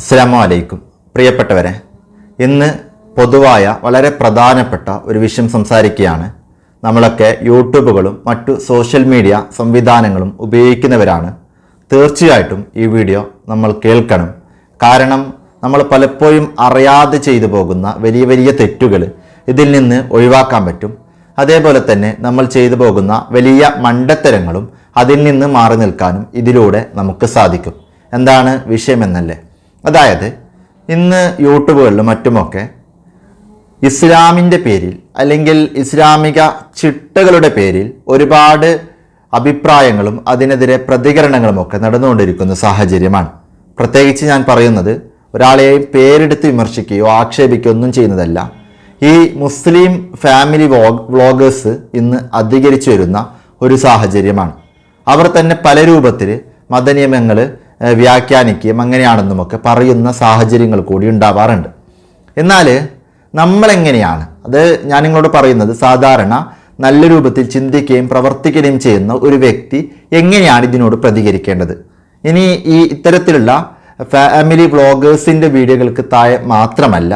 അസ്സാമു അലൈക്കും പ്രിയപ്പെട്ടവരെ ഇന്ന് പൊതുവായ വളരെ പ്രധാനപ്പെട്ട ഒരു വിഷയം സംസാരിക്കുകയാണ്. നമ്മളൊക്കെ യൂട്യൂബുകളും മറ്റു സോഷ്യൽ മീഡിയ സംവിധാനങ്ങളും ഉപയോഗിക്കുന്നവരാണ്. തീർച്ചയായിട്ടും ഈ വീഡിയോ നമ്മൾ കേൾക്കണം. കാരണം നമ്മൾ പലപ്പോഴും അറിയാതെ ചെയ്തു പോകുന്ന വലിയ വലിയ തെറ്റുകൾ ഇതിൽ നിന്ന് ഒഴിവാക്കാൻ പറ്റും. അതേപോലെ തന്നെ നമ്മൾ ചെയ്തു പോകുന്ന വലിയ മണ്ടത്തരങ്ങളും അതിൽ നിന്ന് മാറി നിൽക്കാനും ഇതിലൂടെ നമുക്ക് സാധിക്കും. എന്താണ് വിഷയമെന്നല്ലേ അതായത് ഇന്ന് യൂട്യൂബുകളിലും മറ്റുമൊക്കെ ഇസ്ലാമിന്റെ പേരിൽ അല്ലെങ്കിൽ ഇസ്ലാമിക ചിട്ടകളുടെ പേരിൽ ഒരുപാട് അഭിപ്രായങ്ങളും അതിനെതിരെ പ്രതികരണങ്ങളുമൊക്കെ നടന്നുകൊണ്ടിരിക്കുന്ന സാഹചര്യമാണ്. പ്രത്യേകിച്ച് ഞാൻ പറയുന്നത് ഒരാളെയും പേരെടുത്ത് വിമർശിക്കുകയോ ആക്ഷേപിക്കുകയോ ഒന്നും ചെയ്യുന്നതല്ല. ഈ മുസ്ലിം ഫാമിലി വ്ളോഗ് വ്ളോഗേഴ്സ് ഇന്ന് അധികരിച്ചു വരുന്ന ഒരു സാഹചര്യമാണ്. അവർ തന്നെ പല രൂപത്തിൽ മതനിയമങ്ങൾ വ്യാഖ്യാനിക്കുകയും അങ്ങനെയാണെന്നുമൊക്കെ പറയുന്ന സാഹചര്യങ്ങൾ കൂടി ഉണ്ടാവാറുണ്ട്. എന്നാൽ നമ്മളെങ്ങനെയാണ് അത് ഞാൻ നിങ്ങളോട് പറയുന്നത് സാധാരണ നല്ല രൂപത്തിൽ ചിന്തിക്കുകയും പ്രവർത്തിക്കുകയും ചെയ്യുന്ന ഒരു വ്യക്തി എങ്ങനെയാണ് ഇതിനോട് പ്രതികരിക്കേണ്ടത്? ഇനി ഈ ഇത്തരത്തിലുള്ള ഫാമിലി വ്ളോഗേഴ്സിന്റെ വീഡിയോകൾക്ക് താഴെ മാത്രമല്ല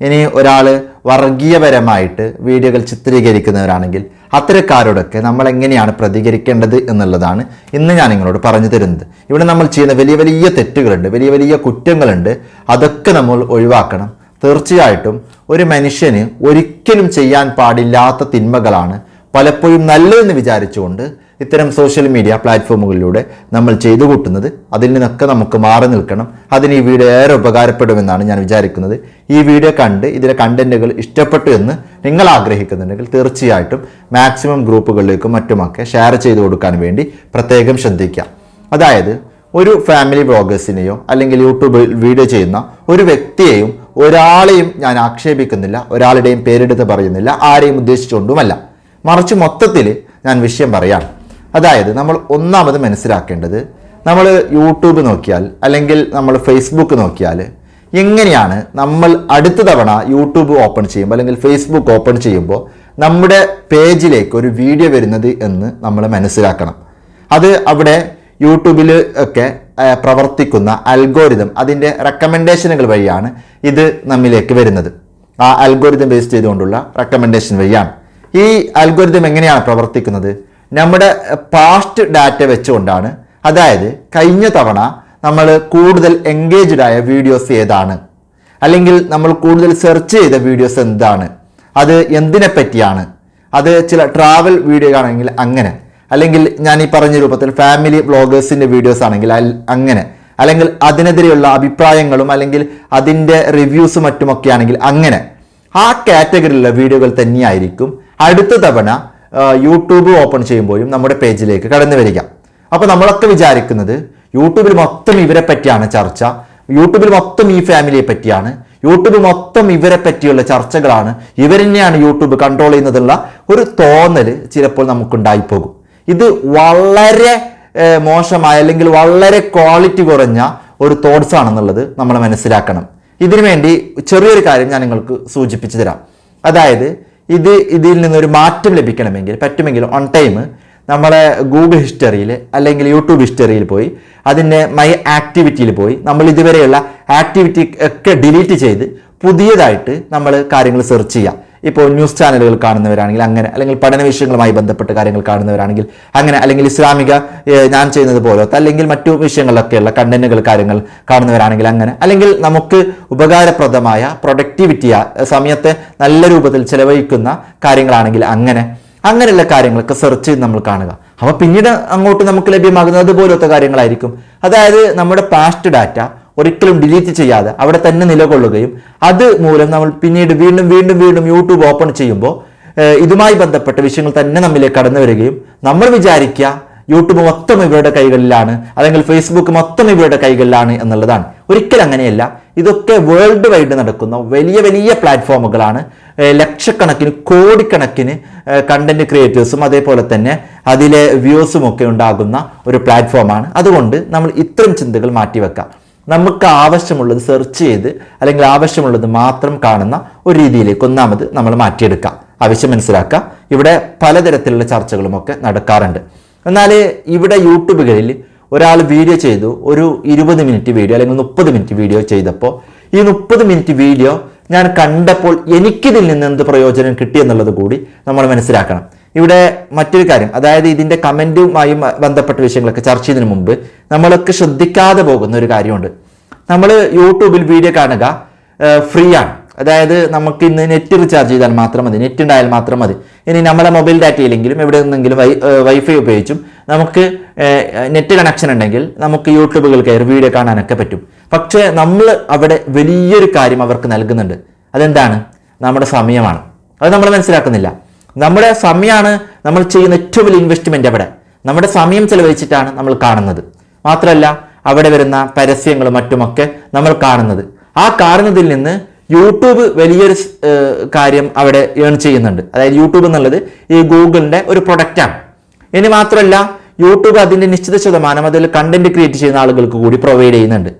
ഇനി ഒരാൾ വർഗീയപരമായിട്ട് വീഡിയോകൾ ചിത്രീകരിക്കുന്നവരാണെങ്കിൽ അത്തരക്കാരോടൊക്കെ നമ്മൾ എങ്ങനെയാണ് പ്രതികരിക്കേണ്ടത് എന്നുള്ളതാണ് ഇന്ന് ഞാൻ നിങ്ങളോട് പറഞ്ഞു തരുന്നത്. ഇവിടെ നമ്മൾ ചെയ്യുന്ന വലിയ വലിയ തെറ്റുകളുണ്ട് വലിയ വലിയ കുറ്റങ്ങളുണ്ട്. അതൊക്കെ നമ്മൾ ഒഴിവാക്കണം. തീർച്ചയായിട്ടും ഒരു മനുഷ്യന് ഒരിക്കലും ചെയ്യാൻ പാടില്ലാത്ത തിന്മകളാണ് പലപ്പോഴും നല്ലതെന്ന് വിചാരിച്ചുകൊണ്ട് ഇത്തരം സോഷ്യൽ മീഡിയ പ്ലാറ്റ്ഫോമുകളിലൂടെ നമ്മൾ ചെയ്തു കൂട്ടുന്നത്. അതിൽ നിന്നൊക്കെ നമുക്ക് മാറി നിൽക്കണം. അതിന് ഈ വീഡിയോ ഏറെ ഉപകാരപ്പെടുമെന്നാണ് ഞാൻ വിചാരിക്കുന്നത്. ഈ വീഡിയോ കണ്ട് ഇതിലെ കണ്ടന്റുകൾ ഇഷ്ടപ്പെട്ടു എന്ന് നിങ്ങൾ ആഗ്രഹിക്കുന്നുണ്ടെങ്കിൽ തീർച്ചയായിട്ടും മാക്സിമം ഗ്രൂപ്പുകളിലേക്കും മറ്റുമൊക്കെ ഷെയർ ചെയ്തു കൊടുക്കാൻ വേണ്ടി പ്രത്യേകം ശ്രദ്ധിക്കുക അതായത് ഒരു ഫാമിലി വ്ളോഗേഴ്സിനെയോ അല്ലെങ്കിൽ യൂട്യൂബിൽ വീഡിയോ ചെയ്യുന്ന ഒരു വ്യക്തിയെയും ഒരാളെയും ഞാൻ ആക്ഷേപിക്കുന്നില്ല ഒരാളുടെയും പേരെടുത്ത് പറയുന്നില്ല ആരെയും ഉദ്ദേശിച്ചുകൊണ്ടുമല്ല. മറിച്ച് മൊത്തത്തിൽ ഞാൻ വിഷയം പറയാം. അതായത് നമ്മൾ ഒന്നാമത് മനസ്സിലാക്കേണ്ടത് നമ്മൾ യൂട്യൂബ് നോക്കിയാൽ അല്ലെങ്കിൽ നമ്മൾ ഫേസ്ബുക്ക് നോക്കിയാൽ എങ്ങനെയാണ് നമ്മൾ അടുത്ത തവണ യൂട്യൂബ് ഓപ്പൺ ചെയ്യുമ്പോൾ അല്ലെങ്കിൽ ഫേസ്ബുക്ക് ഓപ്പൺ ചെയ്യുമ്പോൾ നമ്മുടെ പേജിലേക്ക് ഒരു വീഡിയോ വരുന്നത് എന്ന് നമ്മൾ മനസ്സിലാക്കണം. അത് അവിടെ യൂട്യൂബിൽ ഒക്കെ പ്രവർത്തിക്കുന്ന അൽഗോരിതം അതിന്റെ റെക്കമെൻഡേഷനുകൾ വഴിയാണ് ഇത് നമ്മിലേക്ക് വരുന്നത്. ആ അൽഗോരിതം ബേസ് ചെയ്തുകൊണ്ടുള്ള റെക്കമെൻഡേഷൻ വഴിയാണ്. ഈ അൽഗോരിതം എങ്ങനെയാണ് പ്രവർത്തിക്കുന്നത്? നമ്മുടെ പാസ്റ്റ് ഡാറ്റ വെച്ചുകൊണ്ടാണ്. അതായത് കഴിഞ്ഞ തവണ നമ്മൾ കൂടുതൽ എൻഗേജ്ഡ് ആയ വീഡിയോസ് ഏതാണ്? അല്ലെങ്കിൽ നമ്മൾ കൂടുതൽ സെർച്ച് ചെയ്ത വീഡിയോസ് എന്താണ്? അത് എന്തിനെ പറ്റിയാണ്? അത് ചില ട്രാവൽ വീഡിയോ ആണെങ്കിൽ അങ്ങനെ. അല്ലെങ്കിൽ ഞാൻ ഈ പറഞ്ഞ രൂപത്തിൽ ഫാമിലി വ്ളോഗേഴ്സിന്റെ വീഡിയോസ് ആണെങ്കിൽ അങ്ങനെ. അല്ലെങ്കിൽ അതിനെതിരെയുള്ള അഭിപ്രായങ്ങളും അല്ലെങ്കിൽ അതിന്റെ റിവ്യൂസും മറ്റുമൊക്കെ ആണെങ്കിൽ അങ്ങനെ. ആ കാറ്റഗറിയിലുള്ള വീഡിയോകൾ തന്നെയായിരിക്കും അടുത്ത തവണ യൂട്യൂബ് ഓപ്പൺ ചെയ്യുമ്പോഴും നമ്മുടെ പേജിലേക്ക് കടന്നു വരിക. അപ്പോൾ നമ്മളൊക്കെ വിചാരിക്കുന്നത് യൂട്യൂബിൽ മൊത്തം ഇവരെ പറ്റിയാണ് ചർച്ച. യൂട്യൂബിൽ മൊത്തം ഈ ഫാമിലിയെ പറ്റിയാണ്. യൂട്യൂബ് മൊത്തം ഇവരെ പറ്റിയുള്ള ചർച്ചകളാണ്. ഇവർ തന്നെയാണ് യൂട്യൂബ് കൺട്രോൾ ചെയ്യുന്നതുള്ള ഒരു തോന്നൽ ചിലപ്പോൾ നമുക്കുണ്ടായിപ്പോകും. ഇത് വളരെ മോശമായ അല്ലെങ്കിൽ വളരെ ക്വാളിറ്റി കുറഞ്ഞ ഒരു തോട്ട്സ് ആണെന്നുള്ളത് നമ്മൾ മനസ്സിലാക്കണം. ഇതിനു വേണ്ടി ചെറിയൊരു കാര്യം ഞാൻ നിങ്ങൾക്ക് സൂചിപ്പിച്ചു തരാം. അതായത് ഇത് ഇതിൽ നിന്നൊരു മാറ്റം ലഭിക്കണമെങ്കിൽ പറ്റുമെങ്കിൽ ഓൺ ടൈം നമ്മളെ ഗൂഗിൾ ഹിസ്റ്ററിയിൽ അല്ലെങ്കിൽ യൂട്യൂബ് ഹിസ്റ്ററിയിൽ പോയി അതിന്റെ മൈ ആക്ടിവിറ്റിയിൽ പോയി നമ്മൾ ഇതുവരെയുള്ള ആക്ടിവിറ്റി ഒക്കെ ഡിലീറ്റ് ചെയ്ത് പുതിയതായിട്ട് നമ്മൾ കാര്യങ്ങൾ സെർച്ച് ചെയ്യാം. ഇപ്പോൾ ന്യൂസ് ചാനലുകൾ കാണുന്നവരാണെങ്കിൽ അങ്ങനെ അല്ലെങ്കിൽ പഠന വിഷയങ്ങളുമായി ബന്ധപ്പെട്ട കാര്യങ്ങൾ കാണുന്നവരാണെങ്കിൽ അങ്ങനെ അല്ലെങ്കിൽ ഇസ്ലാമിക ഞാൻ ചെയ്യുന്നത് പോലത്തെ അല്ലെങ്കിൽ മറ്റു വിഷയങ്ങളിലൊക്കെയുള്ള കണ്ടന്റുകൾ കാര്യങ്ങൾ കാണുന്നവരാണെങ്കിൽ അങ്ങനെ അല്ലെങ്കിൽ നമുക്ക് ഉപകാരപ്രദമായ പ്രൊഡക്ടിവിറ്റിയ സമയത്തെ നല്ല രൂപത്തിൽ ചെലവഴിക്കുന്ന കാര്യങ്ങളാണെങ്കിൽ അങ്ങനെ അങ്ങനെയുള്ള കാര്യങ്ങളൊക്കെ സെർച്ച് ചെയ്ത് നമ്മൾ കാണുക. അപ്പോൾ പിന്നീട് അങ്ങോട്ട് നമുക്ക് ലഭ്യമാകുന്നത് അതുപോലത്തെ കാര്യങ്ങളായിരിക്കും. അതായത് നമ്മുടെ പാസ്റ്റ് ഡാറ്റ ഒരിക്കലും ഡിലീറ്റ് ചെയ്യാതെ അവിടെ തന്നെ നിലകൊള്ളുകയും അത് മൂലം നമ്മൾ പിന്നീട് വീണ്ടും വീണ്ടും വീണ്ടും യൂട്യൂബ് ഓപ്പൺ ചെയ്യുമ്പോൾ ഇതുമായി ബന്ധപ്പെട്ട വിഷയങ്ങൾ തന്നെ നമ്മിലേക്ക് കടന്നു വരികയും നമ്മൾ വിചാരിക്കുക യൂട്യൂബ് മൊത്തം ഇവരുടെ കൈകളിലാണ് അല്ലെങ്കിൽ ഫേസ്ബുക്ക് മൊത്തം ഇവരുടെ കൈകളിലാണ് എന്നുള്ളതാണ്. ഒരിക്കലും അങ്ങനെയല്ല. ഇതൊക്കെ വേൾഡ് വൈഡ് നടക്കുന്ന വലിയ വലിയ പ്ലാറ്റ്ഫോമുകളാണ് ലക്ഷക്കണക്കിന് കോടിക്കണക്കിന് കണ്ടന്റ് ക്രിയേറ്റേഴ്സും അതേപോലെ തന്നെ അതിലെ വ്യൂസും ഒക്കെ ഉണ്ടാകുന്ന ഒരു പ്ലാറ്റ്ഫോമാണ് അതുകൊണ്ട് നമ്മൾ ഇത്തരം ചിന്തകൾ മാറ്റിവെക്കാം. നമുക്ക് ആവശ്യമുള്ളത് സെർച്ച് ചെയ്ത് അല്ലെങ്കിൽ ആവശ്യമുള്ളത് മാത്രം കാണുന്ന ഒരു രീതിയിലേക്ക് ഒന്നാമത് നമ്മൾ മാറ്റിയെടുക്കാം ആവശ്യം മനസ്സിലാക്കുക. ഇവിടെ പലതരത്തിലുള്ള ചർച്ചകളുമൊക്കെ നടക്കാറുണ്ട്. എന്നാൽ ഇവിടെ യൂട്യൂബുകളിൽ ഒരാൾ വീഡിയോ ചെയ്തു. ഒരു ഇരുപത് മിനിറ്റ് വീഡിയോ അല്ലെങ്കിൽ മുപ്പത് മിനിറ്റ് വീഡിയോ ചെയ്തപ്പോൾ ഈ മുപ്പത് മിനിറ്റ് വീഡിയോ ഞാൻ കണ്ടപ്പോൾ എനിക്കിതിൽ നിന്ന് എന്ത് പ്രയോജനം കിട്ടിയെന്നുള്ളത് കൂടി നമ്മൾ മനസ്സിലാക്കണം. ഇവിടെ മറ്റൊരു കാര്യം അതായത് ഇതിന്റെ കമന്റുമായി ബന്ധപ്പെട്ട വിഷയങ്ങളൊക്കെ ചർച്ച ചെയ്യുന്നതിന് മുമ്പ് നമ്മളൊക്കെ ശ്രദ്ധിക്കാതെ പോകുന്ന ഒരു കാര്യമുണ്ട്. നമ്മൾ യൂട്യൂബിൽ വീഡിയോ കാണുക ഫ്രീ ആണ്. അതായത് നമുക്ക് ഇന്ന് നെറ്റ് റീചാർജ് ചെയ്താൽ മാത്രം മതി നെറ്റ് ഉണ്ടായാൽ മാത്രം മതി. ഇനി നമ്മുടെ മൊബൈൽ ഡാറ്റ ഇല്ലെങ്കിലും എവിടെ നിന്നെങ്കിലും വൈ വൈഫൈ ഉപയോഗിച്ചും നമുക്ക് നെറ്റ് കണക്ഷൻ ഉണ്ടെങ്കിൽ നമുക്ക് യൂട്യൂബുകൾ കയറി വീഡിയോ കാണാനൊക്കെ പറ്റും. പക്ഷേ നമ്മൾ അവിടെ വലിയൊരു കാര്യം അവർക്ക് നൽകുന്നുണ്ട്. അതെന്താണ്? നമ്മുടെ സമയമാണ്. അത് നമ്മൾ മനസ്സിലാക്കുന്നില്ല. നമ്മുടെ സമയമാണ് നമ്മൾ ചെയ്യുന്ന ഏറ്റവും വലിയ ഇൻവെസ്റ്റ്മെന്റ് അവിടെ നമ്മുടെ സമയം ചെലവഴിച്ചിട്ടാണ് നമ്മൾ കാണുന്നത്. മാത്രമല്ല അവിടെ വരുന്ന പരസ്യങ്ങളും മറ്റുമൊക്കെ നമ്മൾ കാണുന്നത്. ആ കാണുന്നതിൽ നിന്ന് യൂട്യൂബ് വലിയൊരു കാര്യം അവിടെ ഏൺ ചെയ്യുന്നുണ്ട്. അതായത് യൂട്യൂബ് എന്നുള്ളത് ഈ ഗൂഗിളിന്റെ ഒരു പ്രൊഡക്റ്റാണ് ഇനി മാത്രമല്ല യൂട്യൂബ് അതിന്റെ നിശ്ചിത ശതമാനം അതിൽ കണ്ടന്റ് ക്രിയേറ്റ് ചെയ്യുന്ന ആളുകൾക്ക് കൂടി പ്രൊവൈഡ് ചെയ്യുന്നുണ്ട്.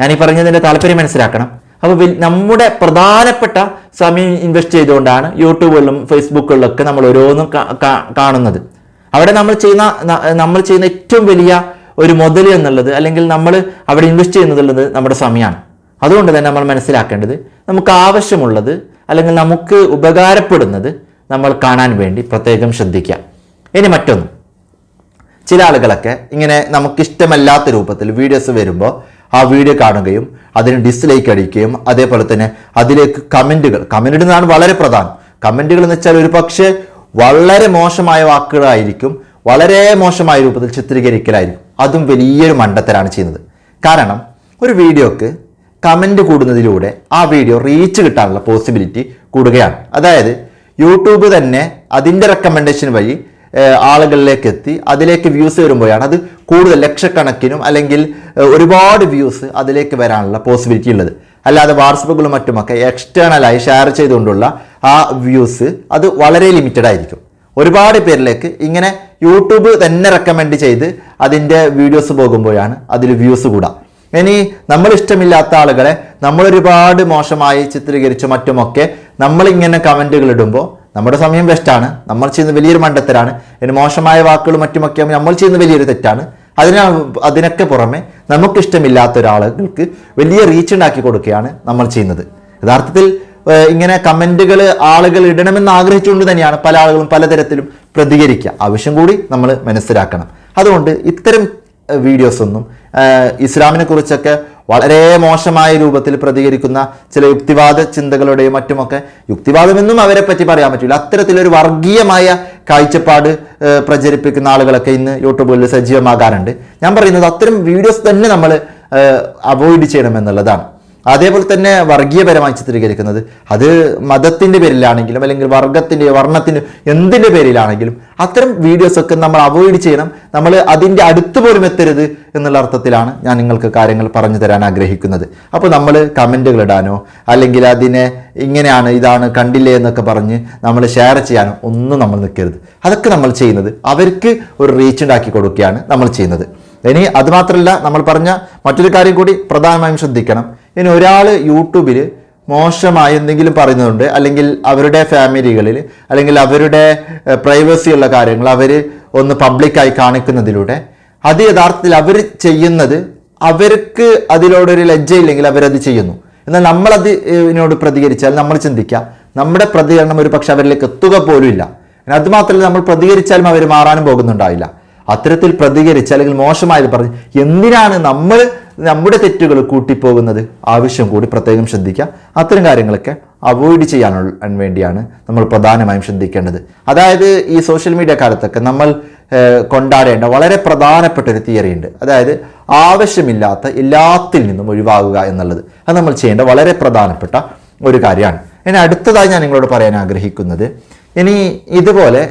ഞാൻ ഈ പറഞ്ഞതിന്റെ താല്പര്യം മനസ്സിലാക്കണം. അപ്പോൾ നമ്മുടെ പ്രധാനപ്പെട്ട സമയം ഇൻവെസ്റ്റ് ചെയ്തുകൊണ്ടാണ് യൂട്യൂബുകളിലും ഫേസ്ബുക്കുകളിലൊക്കെ നമ്മൾ ഓരോന്നും കാണുന്നത്. അവിടെ നമ്മൾ ചെയ്യുന്ന നമ്മൾ ചെയ്യുന്ന ഏറ്റവും വലിയ ഒരു മുതൽ എന്നുള്ളത് അല്ലെങ്കിൽ നമ്മൾ അവിടെ ഇൻവെസ്റ്റ് ചെയ്യുന്നതുള്ളത് നമ്മുടെ സമയമാണ്. അതുകൊണ്ട് തന്നെ നമ്മൾ മനസ്സിലാക്കേണ്ടത് നമുക്ക് ആവശ്യമുള്ളത് അല്ലെങ്കിൽ നമുക്ക് ഉപകാരപ്പെടുന്നത് നമ്മൾ കാണാൻ വേണ്ടി പ്രത്യേകം ശ്രദ്ധിക്കുക. ഇനി മറ്റൊന്ന്. ചില ആളുകളൊക്കെ ഇങ്ങനെ നമുക്കിഷ്ടമല്ലാത്ത രൂപത്തിൽ വീഡിയോസ് വരുമ്പോൾ ആ വീഡിയോ കാണുകയും അതിന് ഡിസ്ലൈക്ക് അടിക്കുകയും അതേപോലെ തന്നെ അതിലേക്ക് കമന്റുകൾ കമന്റ് ഇടുന്നതാണ് വളരെ പ്രധാനം. കമന്റുകൾ എന്ന് വെച്ചാൽ ഒരു പക്ഷേ വളരെ മോശമായ വാക്കുകളായിരിക്കും വളരെ മോശമായ രൂപത്തിൽ ചിത്രീകരിക്കലായിരിക്കും. അതും വലിയൊരു മണ്ടത്തരാണ് ചെയ്യുന്നത്. കാരണം ഒരു വീഡിയോക്ക് കമന്റ് കൂടുന്നതിലൂടെ ആ വീഡിയോ റീച്ച് കിട്ടാനുള്ള പോസിബിലിറ്റി കൂടുകയാണ്. അതായത് യൂട്യൂബ് തന്നെ അതിന്റെ റെക്കമെൻഡേഷൻ വഴി ആളുകളിലേക്ക് എത്തി അതിലേക്ക് വ്യൂസ് വരുമ്പോഴാണ് അത് കൂടുതൽ ലക്ഷക്കണക്കിനും അല്ലെങ്കിൽ ഒരുപാട് വ്യൂസ് അതിലേക്ക് വരാനുള്ള പോസിബിലിറ്റി ഉള്ളത്. അല്ലാതെ വാട്സപ്പുകളും മറ്റുമൊക്കെ എക്സ്റ്റേണലായി ഷെയർ ചെയ്തുകൊണ്ടുള്ള ആ വ്യൂസ് അത് വളരെ ലിമിറ്റഡ് ആയിരിക്കും. ഒരുപാട് പേരിലേക്ക് ഇങ്ങനെ യൂട്യൂബ് തന്നെ റെക്കമെൻഡ് ചെയ്ത് അതിന്റെ വീഡിയോസ് പോകുമ്പോഴാണ് അതിൽ വ്യൂസ് കൂടാം. ഇനി നമ്മൾ ഇഷ്ടമില്ലാത്ത ആളുകളെ നമ്മളൊരുപാട് മോശമായി ചിത്രീകരിച്ചു മറ്റുമൊക്കെ നമ്മളിങ്ങനെ കമന്റുകൾ ഇടുമ്പോൾ നമ്മുടെ സമയം വെസ്റ്റാണ് നമ്മൾ ചെയ്യുന്ന വലിയൊരു മണ്ടത്തരാണ്. അതിന് മോശമായ വാക്കുകൾ മറ്റുമൊക്കെ നമ്മൾ ചെയ്യുന്ന വലിയൊരു തെറ്റാണ്. അതിനാ അതിനൊക്കെ പുറമെ നമുക്കിഷ്ടമില്ലാത്ത ഒരാളുകൾക്ക് വലിയ റീച്ച് ഉണ്ടാക്കി കൊടുക്കുകയാണ് നമ്മൾ ചെയ്യുന്നത്. യഥാർത്ഥത്തിൽ ഇങ്ങനെ കമന്റുകൾ ആളുകൾ ഇടണമെന്ന് ആഗ്രഹിച്ചുകൊണ്ട് തന്നെയാണ് പല ആളുകളും പലതരത്തിലും പ്രതികരിക്കുക. ആവശ്യം കൂടി നമ്മൾ മനസ്സിലാക്കണം. അതുകൊണ്ട് ഇത്തരം വീഡിയോസൊന്നും ഇസ്ലാമിനെ കുറിച്ചൊക്കെ വളരെ മോശമായ രൂപത്തിൽ പ്രതികരിക്കുന്ന ചില യുക്തിവാദ ചിന്തകളുടെയും മറ്റുമൊക്കെ യുക്തിവാദമെന്നും അവരെ പറ്റി പറയാൻ പറ്റില്ല. അത്തരത്തിലൊരു വർഗീയമായ കാഴ്ചപ്പാട് പ്രചരിപ്പിക്കുന്ന ആളുകളൊക്കെ ഇന്ന് യൂട്യൂബുകളിൽ സജീവമാകാറുണ്ട്. ഞാൻ പറയുന്നത് അത്തരം വീഡിയോസ് തന്നെ നമ്മൾ അവോയ്ഡ് ചെയ്യണമെന്നുള്ളതാണ്. അതേപോലെ തന്നെ വർഗീയപരമായി ചിത്രീകരിക്കുന്നത്. അത് മതത്തിന്റെ പേരിലാണെങ്കിലും അല്ലെങ്കിൽ വർഗത്തിന്റെ വർണത്തിന്റെ എന്തിന്റെ പേരിലാണെങ്കിലും അത്തരം വീഡിയോസൊക്കെ നമ്മൾ അവോയ്ഡ് ചെയ്യണം. നമ്മൾ അതിന്റെ അടുത്ത് പോലും എത്തരുത് എന്നുള്ള അർത്ഥത്തിലാണ് ഞാൻ നിങ്ങൾക്ക് കാര്യങ്ങൾ പറഞ്ഞു തരാൻ ആഗ്രഹിക്കുന്നത്. അപ്പോൾ നമ്മൾ കമന്റുകൾ ഇടാനോ അല്ലെങ്കിൽ അതിനെ ഇങ്ങനെയാണ് ഇതാണ് കണ്ടില്ലേ എന്നൊക്കെ പറഞ്ഞ് നമ്മൾ ഷെയർ ചെയ്യാനോ ഒന്നും നമ്മൾ നിൽക്കരുത്. അതൊക്കെ നമ്മൾ ചെയ്യുന്നത് അവർക്ക് ഒരു റീച്ച് ഉണ്ടാക്കി കൊടുക്കുകയാണ് നമ്മൾ ചെയ്യുന്നത്. ഇനി അതുമാത്രമല്ല നമ്മൾ പറഞ്ഞ മറ്റൊരു കാര്യം കൂടി പ്രധാനമായും ശ്രദ്ധിക്കണം. ഇനി ഒരാൾ യൂട്യൂബിൽ മോശമായി എന്തെങ്കിലും പറയുന്നുണ്ട് അല്ലെങ്കിൽ അവരുടെ ഫാമിലികളിൽ അല്ലെങ്കിൽ അവരുടെ പ്രൈവസി ഉള്ള കാര്യങ്ങൾ അവർ ഒന്ന് പബ്ലിക്കായി കാണിക്കുന്നതിലൂടെ അത് യഥാർത്ഥത്തിൽ അവർ ചെയ്യുന്നത് അവർക്ക് അതിലോടൊരു ലജ്ജയില്ലെങ്കിൽ അവരത് ചെയ്യുന്നു. എന്നാൽ നമ്മളത് ഇതിനോട് പ്രതികരിച്ചാൽ നമ്മൾ ചിന്തിക്കുക നമ്മുടെ പ്രതികരണം ഒരു പക്ഷെ അവരിലേക്ക് എത്തുക പോലും ഇല്ല. അതുമാത്രമല്ല അത് മാത്രമല്ല നമ്മൾ പ്രതികരിച്ചാലും അവർ മാറാനും പോകുന്നുണ്ടാവില്ല. അത്തരത്തിൽ പ്രതികരിച്ച് അല്ലെങ്കിൽ മോശമായത് പറഞ്ഞ് എന്തിനാണ് നമ്മൾ നമ്മുടെ തെറ്റുകൾ കൂട്ടിപ്പോകുന്നത് ആവശ്യം കൂടി പ്രത്യേകം ശ്രദ്ധിക്കുക. അത്തരം കാര്യങ്ങളൊക്കെ അവോയ്ഡ് ചെയ്യാനുള്ള വേണ്ടിയാണ് നമ്മൾ പ്രധാനമായും ശ്രദ്ധിക്കേണ്ടത്. അതായത് ഈ സോഷ്യൽ മീഡിയ കാലത്തൊക്കെ നമ്മൾ കൊണ്ടാടേണ്ട വളരെ പ്രധാനപ്പെട്ട ഒരു തിയറി ഉണ്ട്. അതായത് ആവശ്യമില്ലാത്ത എല്ലാത്തിൽ നിന്നും ഒഴിവാകുക എന്നുള്ളത്. അത് നമ്മൾ ചെയ്യേണ്ട വളരെ പ്രധാനപ്പെട്ട ഒരു കാര്യമാണ്. ഇനി അടുത്തതായി ഞാൻ നിങ്ങളോട് പറയാൻ ആഗ്രഹിക്കുന്നത് ഇനി ഇതുപോലെ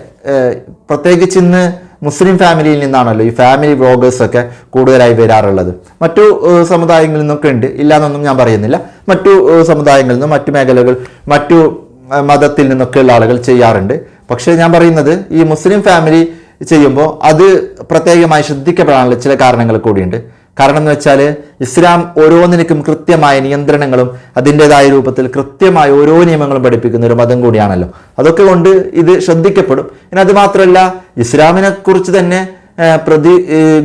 പ്രത്യേകിച്ച് ഇന്ന് മുസ്ലിം ഫാമിലിയിൽ നിന്നാണല്ലോ ഈ ഫാമിലി വ്ളോഗേഴ്സൊക്കെ കൂടുതലായി വരാറുള്ളത്. മറ്റു സമുദായങ്ങളിൽ നിന്നൊക്കെ ഉണ്ട്. ഇല്ലാന്നൊന്നും ഞാൻ പറയുന്നില്ല. മറ്റു സമുദായങ്ങളിൽ നിന്നും മറ്റു മേഖലകൾ മറ്റു മതത്തിൽ നിന്നൊക്കെയുള്ള ആളുകൾ ചെയ്യാറുണ്ട്. പക്ഷേ ഞാൻ പറയുന്നത് ഈ മുസ്ലിം ഫാമിലി ചെയ്യുമ്പോൾ അത് പ്രത്യേകമായി ശ്രദ്ധിക്കപ്പെടാനുള്ള ചില കാരണങ്ങൾ കൂടിയുണ്ട്. കാരണം എന്ന് വെച്ചാൽ ഇസ്ലാം ഓരോന്നിനും കൃത്യമായ നിയന്ത്രണങ്ങളും അതിന്റെതായ രൂപത്തിൽ കൃത്യമായ ഓരോ നിയമങ്ങളും പഠിപ്പിക്കുന്ന ഒരു മതം കൂടിയാണല്ലോ. അതൊക്കെ കൊണ്ട് ഇത് ശ്രദ്ധിക്കപ്പെടും. ഇനി അത് മാത്രമല്ല ഇസ്ലാമിനെ കുറിച്ച് തന്നെ പ്രതി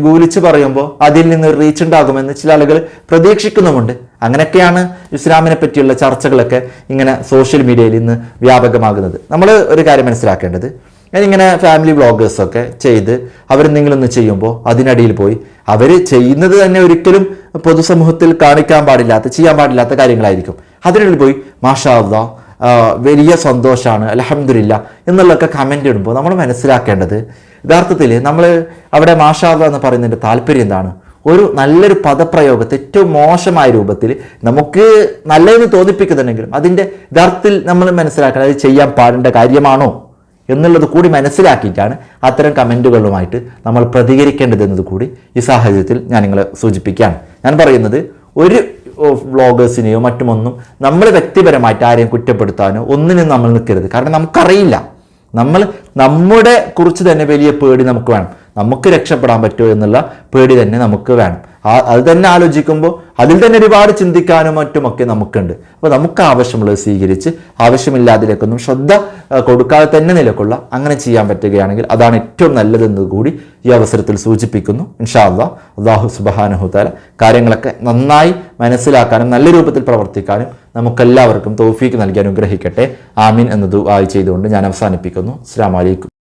ഗൂലിച്ച് പറയുമ്പോൾ അതിൽ നിന്ന് റീച്ച് ഉണ്ടാകുമെന്ന് ചില ആളുകൾ പ്രതീക്ഷിക്കുന്നുമുണ്ട്. അങ്ങനെയൊക്കെയാണ് ഇസ്ലാമിനെ പറ്റിയുള്ള ചർച്ചകളൊക്കെ ഇങ്ങനെ സോഷ്യൽ മീഡിയയിൽ ഇന്ന് വ്യാപകമാകുന്നത്. നമ്മൾ ഒരു കാര്യം മനസ്സിലാക്കേണ്ടത്. ഇങ്ങനെ ഫാമിലി വ്ളോഗേഴ്സൊക്കെ ചെയ്ത് അവരെന്തെങ്കിലും ഒന്ന് ചെയ്യുമ്പോൾ അതിനടിയിൽ പോയി അവർ ചെയ്യുന്നത് തന്നെ ഒരിക്കലും പൊതുസമൂഹത്തിൽ കാണിക്കാൻ പാടില്ലാത്ത ചെയ്യാൻ പാടില്ലാത്ത കാര്യങ്ങളായിരിക്കും. അതിനിടയിൽ പോയി മാഷാവ വലിയ സന്തോഷമാണ് അലഹമില്ല എന്നുള്ളതൊക്കെ കമന്റ് ഇടുമ്പോൾ നമ്മൾ മനസ്സിലാക്കേണ്ടത് യഥാർത്ഥത്തിൽ നമ്മൾ അവിടെ മാഷാവ എന്ന് പറയുന്നതിന്റെ താല്പര്യം എന്താണ്? ഒരു നല്ലൊരു പദപ്രയോഗത്തെ ഏറ്റവും മോശമായ രൂപത്തിൽ നമുക്ക് നല്ലതെന്ന് തോന്നിപ്പിക്കുന്നുണ്ടെങ്കിലും അതിന്റെ യഥാർത്ഥത്തിൽ നമ്മൾ മനസ്സിലാക്കണം അത് ചെയ്യാൻ പാടേണ്ട കാര്യമാണോ? എന്നുള്ളത് കൂടി മനസ്സിലാക്കിയിട്ടാണ് അത്തരം കമന്റുകളുമായിട്ട് നമ്മൾ പ്രതികരിക്കേണ്ടതെന്നത് കൂടി ഈ സാഹചര്യത്തിൽ ഞാൻ നിങ്ങളെ സൂചിപ്പിക്കുകയാണ്. ഞാൻ പറയുന്നത് ഒരു വ്ളോഗേഴ്സിനെയോ മറ്റുമൊന്നും നമ്മൾ വ്യക്തിപരമായിട്ട് ആരെയും കുറ്റപ്പെടുത്താനോ ഒന്നിനും നമ്മൾ നിൽക്കരുത്. കാരണം നമുക്കറിയില്ല. നമ്മൾ നമ്മുടെ കുറിച്ച് തന്നെ വലിയ പേടി നമുക്ക് വേണം. നമുക്ക് രക്ഷപ്പെടാൻ പറ്റുമോ എന്നുള്ള പേടി തന്നെ നമുക്ക് വേണം. അത് തന്നെ ആലോചിക്കുമ്പോൾ അതിൽ തന്നെ ഒരുപാട് ചിന്തിക്കാനും മറ്റുമൊക്കെ നമുക്കുണ്ട്. അപ്പോൾ നമുക്ക് ആവശ്യമുള്ളത് സ്വീകരിച്ച് ആവശ്യമില്ലാതിലേക്കൊന്നും ശ്രദ്ധ കൊടുക്കാതെ തന്നെ നിലക്കുള്ള അങ്ങനെ ചെയ്യാൻ പറ്റുകയാണെങ്കിൽ അതാണ് ഏറ്റവും നല്ലതെന്ന് കൂടി ഈ അവസരത്തിൽ സൂചിപ്പിക്കുന്നു. ഇൻഷാ അള്ളാഹ് അള്ളാഹു സുബാനഹുത്താല കാര്യങ്ങളൊക്കെ നന്നായി മനസ്സിലാക്കാനും നല്ല രൂപത്തിൽ പ്രവർത്തിക്കാനും നമുക്കെല്ലാവർക്കും തോഫീക്ക് നൽകി അനുഗ്രഹിക്കട്ടെ. ആമീൻ എന്നത് ആയി ചെയ്തുകൊണ്ട് ഞാൻ അവസാനിപ്പിക്കുന്നു. അസ്സാം വലൈക്കും